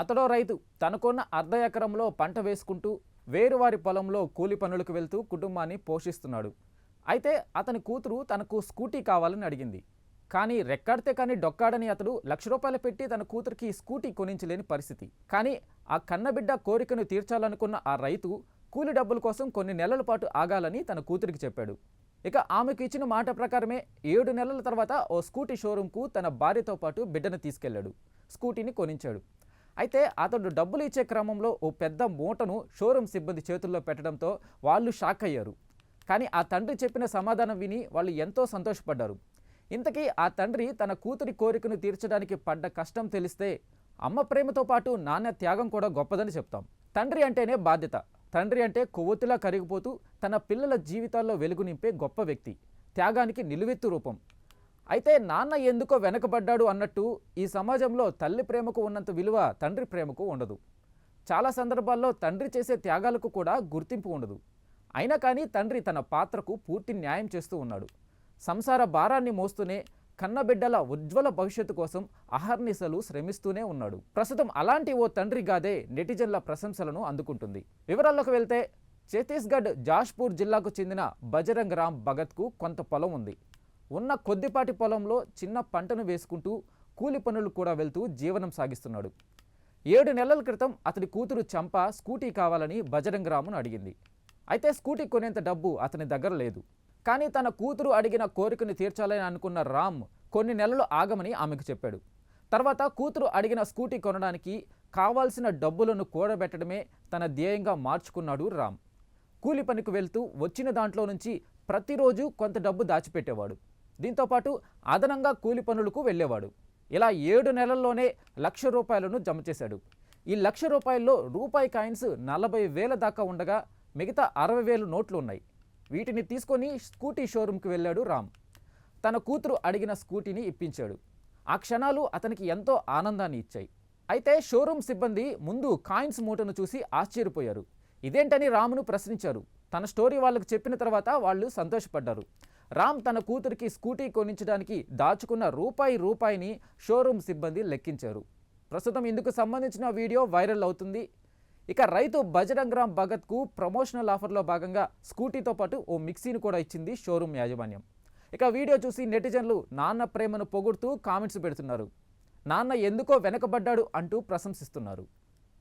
అతడో రైతు తనకున్న అర్ధ ఎకరంలో పంట వేసుకుంటూ వేరువారి పొలంలో కూలి పనులకు వెళ్తూ కుటుంబాన్ని పోషిస్తున్నాడు. అయితే అతని కూతురు తనకు స్కూటీ కావాలని అడిగింది. కానీ రెక్కాడితే కానీ డొక్కాడని అతడు లక్ష రూపాయలు పెట్టి తన కూతురికి స్కూటీ కొనించలేని పరిస్థితి. కానీ ఆ కన్నబిడ్డ కోరికను తీర్చాలనుకున్న ఆ రైతు కూలి డబ్బుల కోసం కొన్ని నెలల పాటు ఆగాలని తన కూతురికి చెప్పాడు. ఇక ఆమెకు ఇచ్చిన మాట ప్రకారమే ఏడు నెలల తర్వాత ఓ స్కూటీ షోరూంకు తన భార్యతో పాటు బిడ్డను తీసుకెళ్ళాడు. స్కూటీని కొనించాడు. అయితే అతడు డబ్బులు ఇచ్చే క్రమంలో ఓ పెద్ద మూటను షోరూమ్ సిబ్బంది చేతుల్లో పెట్టడంతో వాళ్ళు షాక్ అయ్యారు. కానీ ఆ తండ్రి చెప్పిన సమాధానం విని వాళ్ళు ఎంతో సంతోషపడ్డారు. ఇంతకీ ఆ తండ్రి తన కూతురి కోరికను తీర్చడానికి పడ్డ కష్టం తెలిస్తే అమ్మ ప్రేమతో పాటు నాన్న త్యాగం కూడా గొప్పదని చెప్తాం. తండ్రి అంటేనే బాధ్యత. తండ్రి అంటే కొవ్వొత్తిలా కరిగిపోతూ తన పిల్లల జీవితాల్లో వెలుగు నింపే గొప్ప వ్యక్తి. త్యాగానికి నిలువెత్తు రూపం. అయితే నాన్న ఎందుకో వెనకబడ్డాడు అన్నట్టు ఈ సమాజంలో తల్లి ప్రేమకు ఉన్నంత విలువ తండ్రి ప్రేమకు ఉండదు. చాలా సందర్భాల్లో తండ్రి చేసే త్యాగాలకు కూడా గుర్తింపు ఉండదు. అయినా కానీ తండ్రి తన పాత్రకు పూర్తి న్యాయం చేస్తూ ఉన్నాడు. సంసార భారాన్ని మోస్తూనే కన్నబిడ్డల ఉజ్వల భవిష్యత్తు కోసం అహర్నిశలు శ్రమిస్తూనే ఉన్నాడు. ప్రస్తుతం అలాంటి ఓ తండ్రి గాదే నెటిజన్ల ప్రశంసలను అందుకుంటుంది. వివరాల్లోకి వెళ్తే ఛత్తీస్గఢ్ జాష్పూర్ జిల్లాకు చెందిన బజరంగ్ రామ్ భగత్కు కొంత పొలం ఉంది. ఉన్న కొద్దిపాటి పొలంలో చిన్న పంటను వేసుకుంటూ కూలి పనులు కూడా వెళ్తూ జీవనం సాగిస్తున్నాడు. ఏడు నెలల క్రితం అతని కూతురు చంప స్కూటీ కావాలని బజరంగ్ రామును అడిగింది. అయితే స్కూటీ కొనేంత డబ్బు అతని దగ్గర లేదు. కానీ తన కూతురు అడిగిన కోరికను తీర్చాలని అనుకున్న రామ్ కొన్ని నెలలు ఆగమని ఆమెకు చెప్పాడు. తర్వాత కూతురు అడిగిన స్కూటీ కొనడానికి కావాల్సిన డబ్బులను కూడబెట్టడమే తన ధ్యేయంగా మార్చుకున్నాడు రామ్. కూలి పనికి వెళ్తూ వచ్చిన దాంట్లో నుంచి ప్రతిరోజు కొంత డబ్బు దాచిపెట్టేవాడు. దీంతోపాటు అదనంగా కూలి పనులకు వెళ్ళేవాడు. ఇలా ఏడు నెలల్లోనే లక్ష రూపాయలను జమ చేశాడు. ఈ లక్ష రూపాయల్లో రూపాయి కాయిన్స్ నలభై వేల దాకా ఉండగా మిగతా అరవై వేలు నోట్లు ఉన్నాయి. వీటిని తీసుకొని స్కూటీ షోరూంకి వెళ్ళాడు రామ్. తన కూతురు అడిగిన స్కూటీని ఇప్పించాడు. ఆ క్షణాలు అతనికి ఎంతో ఆనందాన్ని ఇచ్చాయి. అయితే షోరూం సిబ్బంది ముందు కాయిన్స్ మూటను చూసి ఆశ్చర్యపోయారు. ఇదేంటని రామును ప్రశ్నించారు. తన స్టోరీ వాళ్ళకు చెప్పిన తర్వాత వాళ్ళు సంతోషపడ్డారు. రామ్ తన కూతురికి స్కూటీ కొనించడానికి దాచుకున్న రూపాయి రూపాయిని షోరూమ్ సిబ్బంది లెక్కించారు. ప్రస్తుతం ఇందుకు సంబంధించిన వీడియో వైరల్ అవుతుంది. ఇక రైతు బజరంగ్ రామ్ భగత్కు ప్రమోషనల్ ఆఫర్లో భాగంగా స్కూటీతో పాటు ఓ మిక్సీని కూడా ఇచ్చింది షోరూమ్ యాజమాన్యం. ఇక వీడియో చూసి నెటిజన్లు నాన్న ప్రేమను పొగుడుతూ కామెంట్స్ పెడుతున్నారు. నాన్న ఎందుకో వెనకబడ్డాడు అంటూ ప్రశంసిస్తున్నారు.